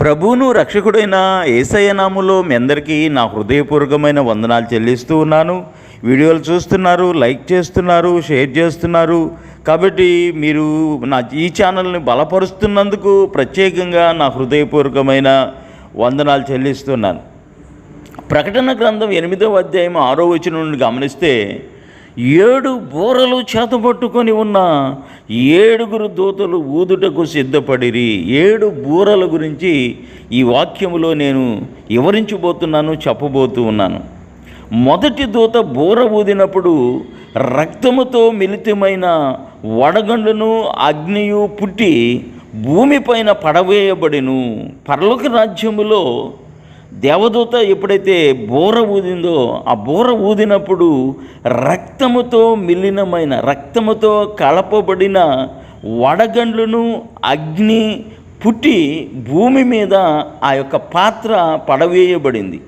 ప్రభువును రక్షకుడైన ఏసయ్యనాములో మీ అందరికీ నా హృదయపూర్వకమైన వందనాలు చెల్లిస్తూ ఉన్నాను. వీడియోలు చూస్తున్నారు లైక్ చేస్తున్నారు షేర్ చేస్తున్నారు. కాబట్టి మీరు నా ఈ ఛానల్ని బలపరుస్తున్నందుకు ప్రత్యేకంగా నా హృదయపూర్వకమైన వందనాలు చెల్లిస్తున్నాను. ప్రకటన గ్రంథం ఎనిమిదవ అధ్యాయం ఆరో వచనం నుండి గమనిస్తే ఏడు బోరలు చేతపట్టుకొని ఉన్న ఏడుగురు దూతలు ఊదుటకు సిద్ధపడిరి. ఏడు బూరల గురించి ఈ వాక్యములో నేను వివరించబోతున్నాను చెప్పబోతూ ఉన్నాను. మొదటి దూత బూర ఊదినప్పుడు రక్తముతో మిళితమైన వడగండును అగ్నియు పుట్టి భూమిపైన పడవేయబడిను. పరలోక రాజ్యములో దేవదూత ఎప్పుడైతే బోర ఊదిందో ఆ బోర ఊదినప్పుడు రక్తముతో మిలినమైన రక్తముతో కలపబడిన వడగండ్లను అగ్ని పుట్టి భూమి మీద ఆ యొక్క పాత్ర పడవేయబడింది.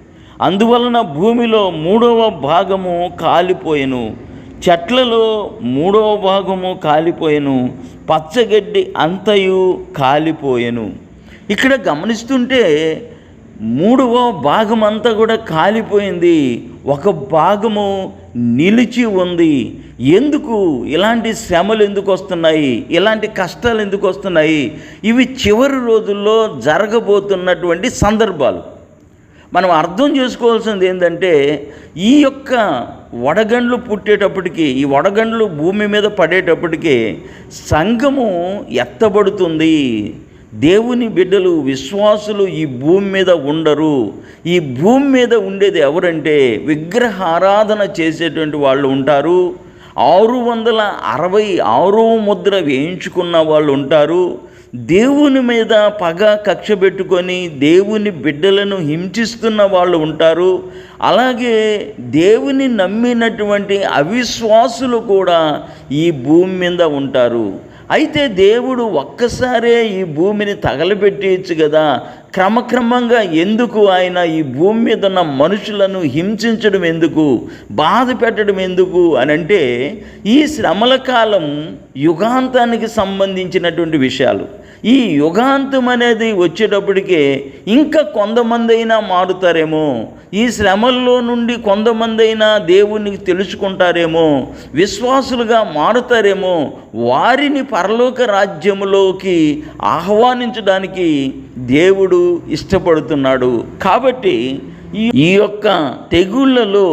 అందువలన భూమిలో మూడవ భాగము కాలిపోయెను. చెట్లలో మూడవ భాగము కాలిపోయెను. పచ్చగడ్డి అంతయు కాలిపోయెను. ఇక్కడ గమనిస్తుంటే మూడవ భాగమంతా కూడా కాలిపోయింది. ఒక భాగము నిలిచి ఉంది. ఎందుకు? ఇలాంటి శ్రమలు ఎందుకు వస్తున్నాయి? ఇలాంటి కష్టాలు ఎందుకు వస్తున్నాయి? ఇవి చివరి రోజుల్లో జరగబోతున్నటువంటి సందర్భాలు. మనం అర్థం చేసుకోవాల్సింది ఏంటంటే ఈ యొక్క వడగండ్లు పుట్టేటప్పటికి ఈ వడగండ్లు భూమి మీద పడేటప్పటికి సంఘము ఎత్తబడుతుంది. దేవుని బిడ్డలు విశ్వాసులు ఈ భూమి మీద ఉండరు. ఈ భూమి మీద ఉండేది ఎవరంటే విగ్రహ ఆరాధన చేసేటువంటి వాళ్ళు ఉంటారు. ఆరు వందల అరవై ఆరో ముద్ర వేయించుకున్న వాళ్ళు ఉంటారు. దేవుని మీద పగ కక్ష పెట్టుకొని దేవుని బిడ్డలను హింసిస్తున్న వాళ్ళు ఉంటారు. అలాగే దేవుని నమ్మినటువంటి అవిశ్వాసులు కూడా ఈ భూమి మీద ఉంటారు. అయితే దేవుడు ఒక్కసారే ఈ భూమిని తగలబెట్టేయచ్చు కదా? క్రమక్రమంగా ఎందుకు ఆయన ఈ భూమి మీద ఉన్న మనుషులను హింసించడం ఎందుకు బాధ పెట్టడం ఎందుకు అని అంటే ఈ శ్రమల కాలం యుగాంతానికి సంబంధించినటువంటి విషయాలు. ఈ యుగాంతం అనేది వచ్చేటప్పటికే ఇంకా కొంతమంది అయినా మారుతారేమో ఈ శ్రమల్లో నుండి కొంతమంది అయినా దేవునికి తెలుసుకుంటారేమో విశ్వాసులుగా మారుతారేమో వారిని పరలోక రాజ్యములోకి ఆహ్వానించడానికి దేవుడు ఇష్టపడుతున్నాడు. కాబట్టి ఈ ఈ యొక్క తెగుళ్ళలో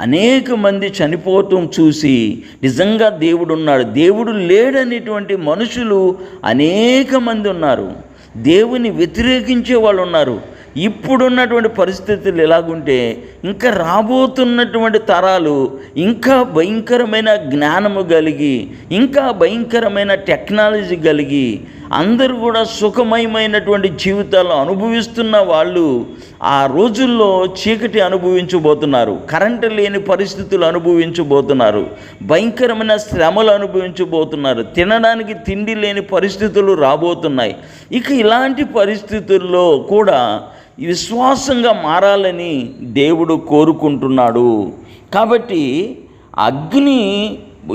అనేక మంది చనిపోవటం చూసి నిజంగా దేవుడు ఉన్నాడు దేవుడు లేడనేటువంటి మనుషులు అనేక మంది ఉన్నారు. దేవుని వ్యతిరేకించే వాళ్ళు ఉన్నారు. ఇప్పుడున్నటువంటి పరిస్థితులు ఎలాగుంటే ఇంకా రాబోతున్నటువంటి తరాలు ఇంకా భయంకరమైన జ్ఞానము కలిగి ఇంకా భయంకరమైన టెక్నాలజీ కలిగి అందరూ కూడా సుఖమయమైనటువంటి జీవితాలు అనుభవిస్తున్న వాళ్ళు ఆ రోజుల్లో చీకటి అనుభవించబోతున్నారు కరెంటు లేని పరిస్థితులు అనుభవించబోతున్నారు భయంకరమైన శ్రమలు అనుభవించబోతున్నారు తినడానికి తిండి లేని పరిస్థితులు రాబోతున్నాయి. ఇక ఇలాంటి పరిస్థితుల్లో కూడా విశ్వాసంగా మారాలని దేవుడు కోరుకుంటున్నాడు. కాబట్టి అగ్ని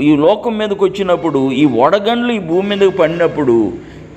ఈ లోకం మీదకి వచ్చినప్పుడు ఈ వడగండ్లు ఈ భూమి మీదకి పడినప్పుడు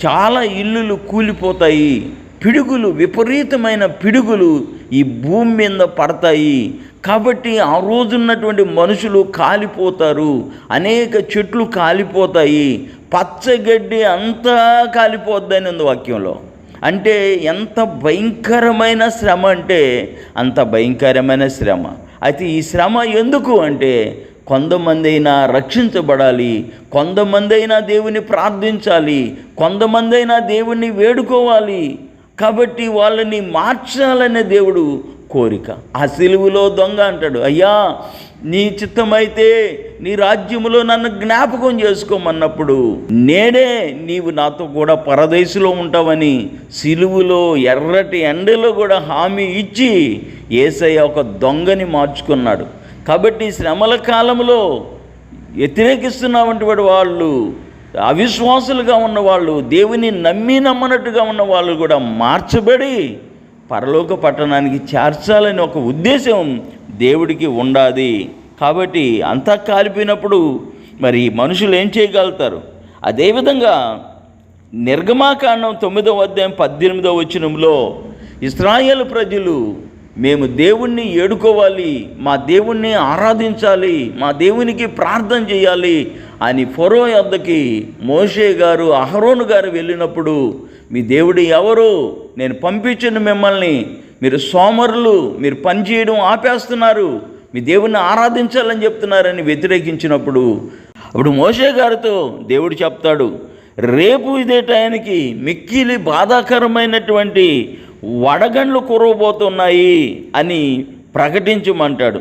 చాలా ఇల్లులు కూలిపోతాయి. పిడుగులు విపరీతమైన పిడుగులు ఈ భూమి మీద పడతాయి. కాబట్టి ఆ రోజున్నటువంటి మనుషులు కాలిపోతారు. అనేక చెట్లు కాలిపోతాయి. పచ్చగడ్డి అంతా కాలిపోద్దని ఉంది వాక్యంలో. అంటే ఎంత భయంకరమైన శ్రమ అంటే అంత భయంకరమైన శ్రమ. అయితే ఈ శ్రమ ఎందుకు అంటే కొంతమంది అయినా రక్షించబడాలి కొంతమంది అయినా దేవుని ప్రార్థించాలి కొంతమంది అయినా దేవుణ్ణి వేడుకోవాలి. కాబట్టి వాళ్ళని మార్చాలనే దేవుడు కోరిక. ఆ సిలువులో దొంగ అంటాడు అయ్యా నీ చిత్తమైతే నీ రాజ్యములో నన్ను జ్ఞాపకం చేసుకోమన్నప్పుడు నేనే నీవు నాతో కూడా పరదేశంలో ఉంటావని సిలువులో ఎర్రటి ఎండలో కూడా హామీ ఇచ్చి ఏసయ్య ఒక దొంగని మార్చుకున్నాడు. కాబట్టి శ్రమల కాలంలో వ్యతిరేకిస్తున్నటువంటి వాళ్ళు అవిశ్వాసులుగా ఉన్నవాళ్ళు దేవుని నమ్మి నమ్మనట్టుగా ఉన్న వాళ్ళు కూడా మార్చబడి పరలోక పట్టణానికి చేర్చాలని ఒక ఉద్దేశం దేవుడికి ఉండాది. కాబట్టి అంతా కాలిపోయినప్పుడు మరి మనుషులు ఏం చేయగలుగుతారు? అదేవిధంగా నిర్గమాకాండం తొమ్మిదవ అధ్యాయం పద్దెనిమిదవ వచనంలో ఇస్రాయేల్ ప్రజలు మేము దేవుణ్ణి ఏడుకోవాలి మా దేవుణ్ణి ఆరాధించాలి మా దేవునికి ప్రార్థన చేయాలి అని ఫరో యొద్దకి మోషే గారు అహరోను గారు వెళ్ళినప్పుడు మీ దేవుడు ఎవరు? నేను పంపించిన మిమ్మల్ని. మీరు సోమరులు మీరు పని చేయడం ఆపేస్తున్నారు. మీ దేవుణ్ణి ఆరాధించాలని చెప్తున్నారని వ్యతిరేకించినప్పుడు అప్పుడు మోషే గారితో దేవుడు చెప్తాడు రేపు ఇదే టయానికి మిక్కిలి బాధాకరమైనటువంటి వడగండ్లు కురవబోతున్నాయి అని ప్రకటించమంటాడు.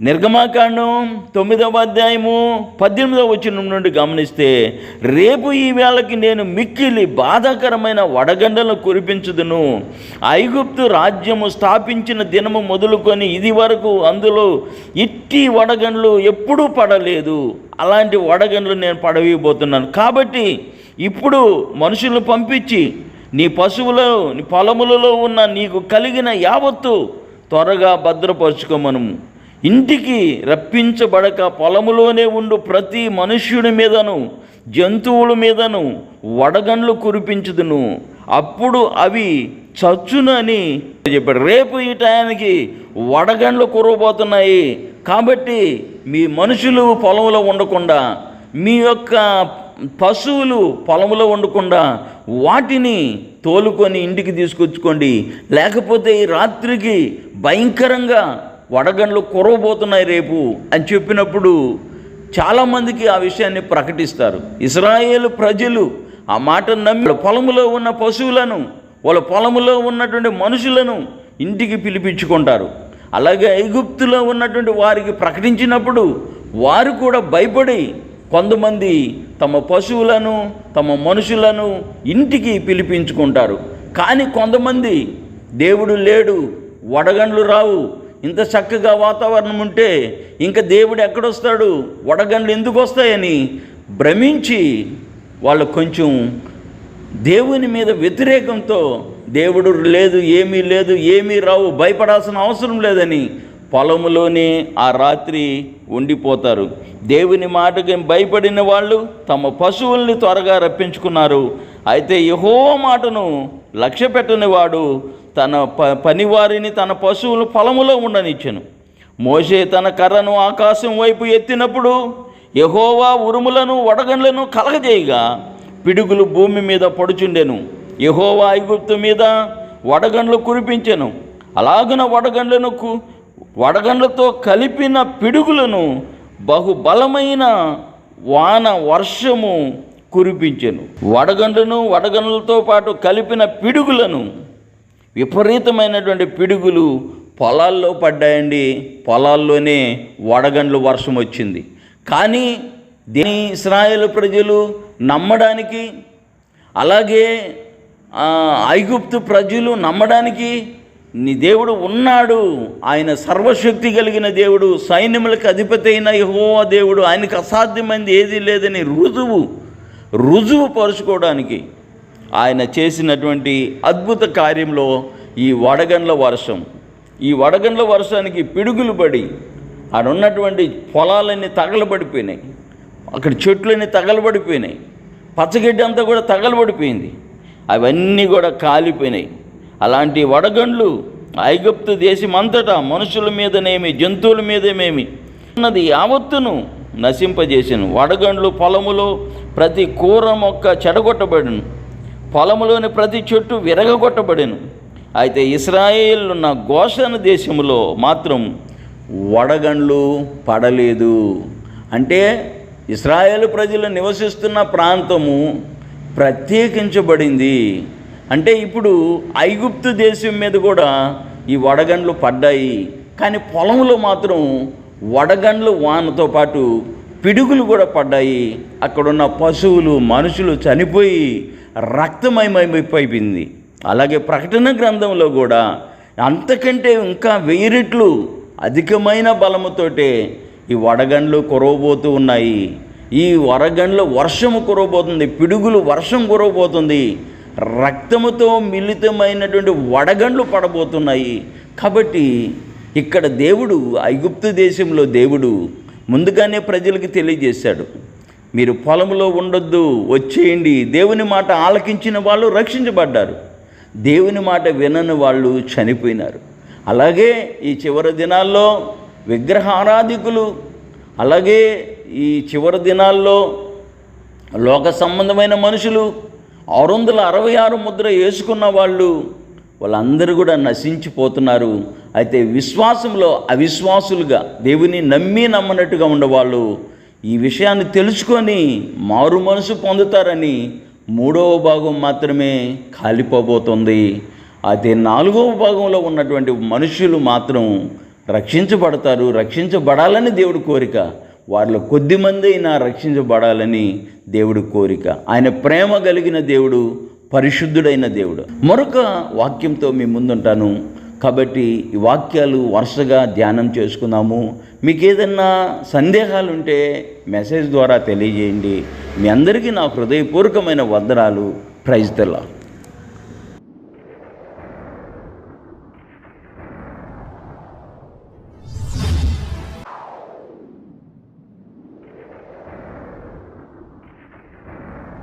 నిర్గమాకాండం తొమ్మిదవ అధ్యాయము పద్దెనిమిదవ వచ్చిన నుండి గమనిస్తే రేపు ఈ వేళకి నేను మిక్కిలి బాధాకరమైన వడగండలను కురిపించుదును. ఐగుప్తు రాజ్యము స్థాపించిన దినము మొదలుకొని ఇది వరకు అందులో ఇట్టి వడగండ్లు ఎప్పుడూ పడలేదు. అలాంటి వడగండ్లు నేను పడవీయబోతున్నాను. కాబట్టి ఇప్పుడు మనుషులను పంపించి నీ పశువులో నీ పొలములలో ఉన్న నీకు కలిగిన యావత్తు త్వరగా భద్రపరచుకోమను. ఇంటికి రప్పించబడక పొలములోనే ఉండు ప్రతి మనుష్యుడి మీదను జంతువుల మీదను వడగండ్లు కురిపించుదును. అప్పుడు అవి చచ్చునని చెప్పాడు రేపు ఈ టయానికి వడగండ్లు కురవబోతున్నాయి. కాబట్టి మీ మనుషులు పొలంలో ఉండకుండా మీ యొక్క పశువులు పొలంలో ఉండకుండా వాటిని తోలుకొని ఇంటికి తీసుకొచ్చుకోండి. లేకపోతే ఈ రాత్రికి భయంకరంగా వడగండ్లు కురవబోతున్నాయి రేపు అని చెప్పినప్పుడు చాలామందికి ఆ విషయాన్ని ప్రకటిస్తారు. ఇస్రాయేల్ ప్రజలు ఆ మాట నమ్మి పొలములో ఉన్న పశువులను వాళ్ళ పొలములో ఉన్నటువంటి మనుషులను ఇంటికి పిలిపించుకుంటారు. అలాగే ఐగుప్తులో ఉన్నటువంటి వారికి ప్రకటించినప్పుడు వారు కూడా భయపడి కొంతమంది తమ పశువులను తమ మనుషులను ఇంటికి పిలిపించుకుంటారు. కానీ కొంతమంది దేవుడు లేడు వడగండ్లు రావు ఇంత చక్కగా వాతావరణం ఉంటే ఇంకా దేవుడు ఎక్కడొస్తాడు వడగండ్లు ఎందుకు వస్తాయని భ్రమించి వాళ్ళు కొంచెం దేవుని మీద వ్యతిరేకంతో దేవుడు లేదు ఏమీ లేదు ఏమీ రావు భయపడాల్సిన అవసరం లేదని పొలములోనే ఆ రాత్రి ఉండిపోతారు. దేవుని మాటకి భయపడిన వాళ్ళు తమ పశువుల్ని త్వరగా రప్పించుకున్నారు. అయితే యహో మాటను లక్ష్య పెట్టని వాడు తన ప పనివారిని తన పశువులు పొలములో ఉండనిచ్చాను. మోసే తన కర్రను ఆకాశం వైపు ఎత్తినప్పుడు యహోవా ఉరుములను వడగండ్లను కలగజేయగా పిడుగులు భూమి మీద పడుచుండెను. యహోవా ఐగుప్తు మీద వడగండ్లు కురిపించెను. అలాగున వడగండ్లను కు వడగండ్లతో కలిపిన పిడుగులను బహుబలమైన వాన వర్షము కురిపించెను. వడగండ్లను వడగండ్లతో పాటు కలిపిన పిడుగులను విపరీతమైనటువంటి పిడుగులు పొలాల్లో పడ్డాయండి. పొలాల్లోనే వడగండ్లు వర్షం వచ్చింది. కానీ దీని ఇస్రాయేల్ ప్రజలు నమ్మడానికి అలాగే ఐగుప్తు ప్రజలు నమ్మడానికి నీ దేవుడు ఉన్నాడు. ఆయన సర్వశక్తి కలిగిన దేవుడు సైన్యములకు అధిపతి అయిన యెహోవా దేవుడు. ఆయనకు అసాధ్యమైనది ఏదీ లేదని రుజువు రుజువు పరుచుకోవడానికి ఆయన చేసినటువంటి అద్భుత కార్యంలో ఈ వడగండ్ల వర్షం. ఈ వడగండ్ల వర్షానికి పిడుగులు పడి ఆడ ఉన్నటువంటి పొలాలన్నీ తగలబడిపోయినాయి. అక్కడ చెట్లన్నీ తగలబడిపోయినాయి. పచ్చగడ్డి అంతా కూడా తగలబడిపోయింది. అవన్నీ కూడా కాలిపోయినాయి. అలాంటి వడగండ్లు ఐగుప్తు దేశం అంతటా మనుషుల మీదనేమి జంతువుల మీదనేమి ఉన్నది యావత్తును నశింపజేసాను. వడగండ్లు పొలములో ప్రతి కూర మొక్క చెడగొట్టబడిను. పొలములోని ప్రతి చెట్టు విరగగొట్టబడెను. అయితే ఇస్రాయేల్ ఉన్న గోషణ దేశంలో మాత్రం వడగండ్లు పడలేదు. అంటే ఇస్రాయేల్ ప్రజలు నివసిస్తున్న ప్రాంతము ప్రత్యేకించబడింది. అంటే ఇప్పుడు ఐగుప్తు దేశం మీద కూడా ఈ వడగండ్లు పడ్డాయి. కానీ పొలంలో మాత్రం వడగండ్లు వానతో పాటు పిడుగులు కూడా పడ్డాయి. అక్కడున్న పశువులు మనుషులు చనిపోయి రక్తమయమైపోయింది. అలాగే ప్రకటన గ్రంథంలో కూడా అంతకంటే ఇంకా వెయ్యి రెట్లు అధికమైన బలముతోటే ఈ వడగండ్లు కురవబోతూ ఉన్నాయి. ఈ వడగండ్లు వర్షం కురవబోతుంది పిడుగులు వర్షం కురవబోతుంది. రక్తముతో మిళితమైనటువంటి వడగండ్లు పడబోతున్నాయి. కాబట్టి ఇక్కడ దేవుడు ఐగుప్తు దేశంలో దేవుడు ముందుగానే ప్రజలకు తెలియజేశాడు. మీరు పొలంలో ఉండొద్దు వచ్చేయండి. దేవుని మాట ఆలకించిన వాళ్ళు రక్షించబడ్డారు. దేవుని మాట వినని వాళ్ళు చనిపోయినారు. అలాగే ఈ చివరి దినాల్లో విగ్రహారాధికులు అలాగే ఈ చివరి దినాల్లో లోక సంబంధమైన మనుషులు ఆరు వందల అరవై ఆరు ముద్ర వేసుకున్న వాళ్ళు వాళ్ళందరూ కూడా నశించిపోతున్నారు. అయితే విశ్వాసంలో అవిశ్వాసులుగా దేవుని నమ్మి నమ్మనట్టుగా ఉండేవాళ్ళు ఈ విషయాన్ని తెలుసుకొని మారు మనసు పొందుతారని మూడవ భాగం మాత్రమే కాలిపోబోతుంది. అయితే నాలుగవ భాగంలో ఉన్నటువంటి మనుషులు మాత్రం రక్షించబడతారు రక్షించబడాలని దేవుడి కోరిక. వారిలో కొద్దిమంది అయినా రక్షించబడాలని దేవుడు కోరిక. ఆయన ప్రేమ కలిగిన దేవుడు పరిశుద్ధుడైన దేవుడు. మరొక వాక్యంతో మీ ముందుంటాను. కాబట్టి ఈ వాక్యాలు వరుసగా ధ్యానం చేసుకుందాము. మీకు ఏదన్నా సందేహాలు ఉంటే మెసేజ్ ద్వారా తెలియజేయండి. మీ అందరికీ నా హృదయపూర్వకమైన వందనాలు. ప్రైజ్ తెల్లా